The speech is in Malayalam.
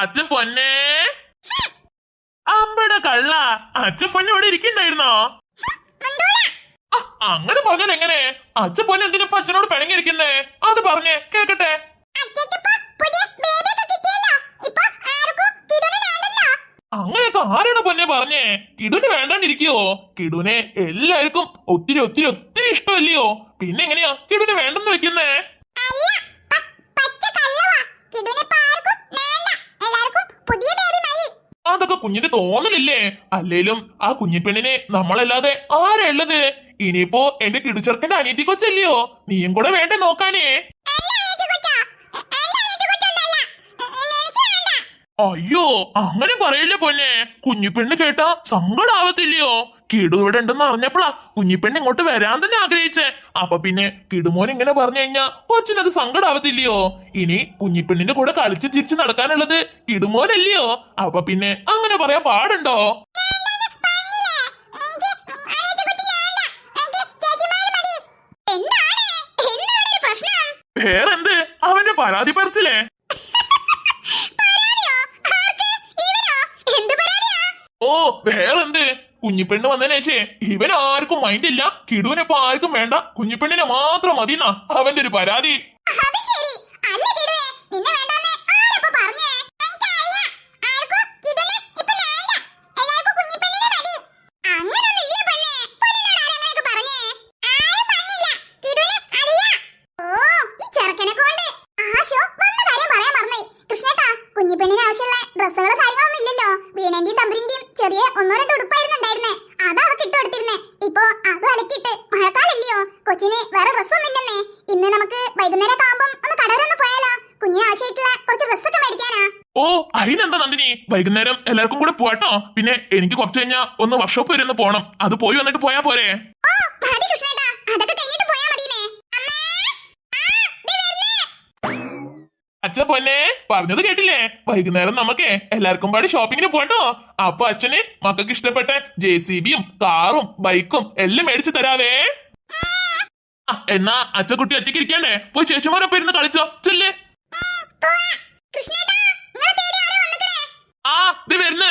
അച്ഛൻ പൊന്നെ. അമ്പട കള്ള. അച്ഛൻ പൊന്നെ ഇവിടെ ഇരിക്കണ്ടായിരുന്നോ? അങ്ങനെ പറഞ്ഞാൽ എങ്ങനെ? അച്ഛൻ പൊന്നെ എന്തിനാ അച്ഛനോട് പിണങ്ങിയിരിക്കുന്നേ? അത് പറഞ്ഞേ കേക്കട്ടെ. അങ്ങനെയൊക്കെ ആരാണ് പൊന്നെ പറഞ്ഞേ? കിടുന് വേണ്ടാണ്ടിരിക്കോ കിടുനെ എല്ലാവർക്കും ഒത്തിരി ഒത്തിരി ഇഷ്ടമല്ലയോ? പിന്നെ എങ്ങനെയാ? കിടുന് വേണ്ടെന്ന് വെക്കുന്നേ? അതൊക്കെ കുഞ്ഞിന്റെ തോന്നലില്ലേ? അല്ലേലും ആ കുഞ്ഞിപ്പെണ്ണിനെ നമ്മളല്ലാതെ ആരാ ഉള്ളത് ഇനിയിപ്പോ എന്റെ കിടുചെറുക്കന്റെ അനിയത്തി കൊച്ചല്ലയോ? നീയും കൂടെ വേണ്ടേ നോക്കാനേ? അയ്യോ അങ്ങനെ പറയില്ല പൊന്നെ? കുഞ്ഞിപ്പെണ്ണ് കേട്ടാ സങ്കടാവത്തില്ലയോ? കിടു ഇവിടെ ഉണ്ടെന്ന് അറിഞ്ഞപ്പോഴാ കുഞ്ഞിപ്പെണ്ണ് ഇങ്ങോട്ട് വരാൻ തന്നെ ആഗ്രഹിച്ചേ. അപ്പൊ പിന്നെ കിടുമോൻ ഇങ്ങനെ പറഞ്ഞു കഴിഞ്ഞാ കൊച്ചിനത് സങ്കടാവത്തില്ലയോ? ഇനി കുഞ്ഞിപ്പെണ്ണിന്റെ കൂടെ കളിച്ച് തിരിച്ചു നടക്കാനുള്ളത് കിടുമോനല്ലയോ? അപ്പൊ പിന്നെ അങ്ങനെ പറയാൻ പാടുണ്ടോ? വേറെന്ത്? അവന്റെ പരാതി പറിച്ചില്ലേ കുഞ്ഞിപ്പെണ്ണ് വന്നതിന് ശേഷേ ഇവൻ ആർക്കും മൈൻഡ് ഇല്ല കിടുവിനിപ്പോ ആർക്കും വേണ്ട. കുഞ്ഞിപ്പെണ്ണിനെ മാത്രം മതിന്നാ അവന്റെ ഒരു പരാതി. കുഞ്ഞിപ്പെണ്ണിന് ഡ്രസ്സുകളോ കാര്യങ്ങളൊന്നും ഇല്ലല്ലോ. വീണന്റെയും തമ്പുരിന്റെയും ചെറിയ ഒന്നോ രണ്ടോ ഉടുപ്പായിരുന്നു. അതിനെന്താ നന്ദിനി? വൈകുന്നേരം എല്ലാവർക്കും കൂടെ പോവാട്ടോ പിന്നെ എനിക്ക് കുറച്ച് കഴിഞ്ഞാ ഒന്ന് വർക്ക്ഷോപ്പ് വരെ ഒന്ന് പോണം. അത് പോയി വന്നിട്ട് പോയാ പോരെ. അച്ഛൻ പൊന്നെ പറഞ്ഞത് കേട്ടില്ലേ? വൈകുന്നേരം നമുക്ക് എല്ലാവർക്കും പാടി ഷോപ്പിങ്ങിന് പോട്ടോ അപ്പൊ അച്ഛന് മക്കൾക്ക് ഇഷ്ടപ്പെട്ട ജെ സി ബിയും കാറും ബൈക്കും എല്ലാം മേടിച്ചു തരാവേ. എന്നാ അച്ഛൻകുട്ടി ഒറ്റയ്ക്ക് ഇരിക്കണ്ടേ പോയി ചേച്ചിമാരൊപ്പം ഇരുന്ന് കളിച്ചോ. ചെല്ലേ. ആ ഇത്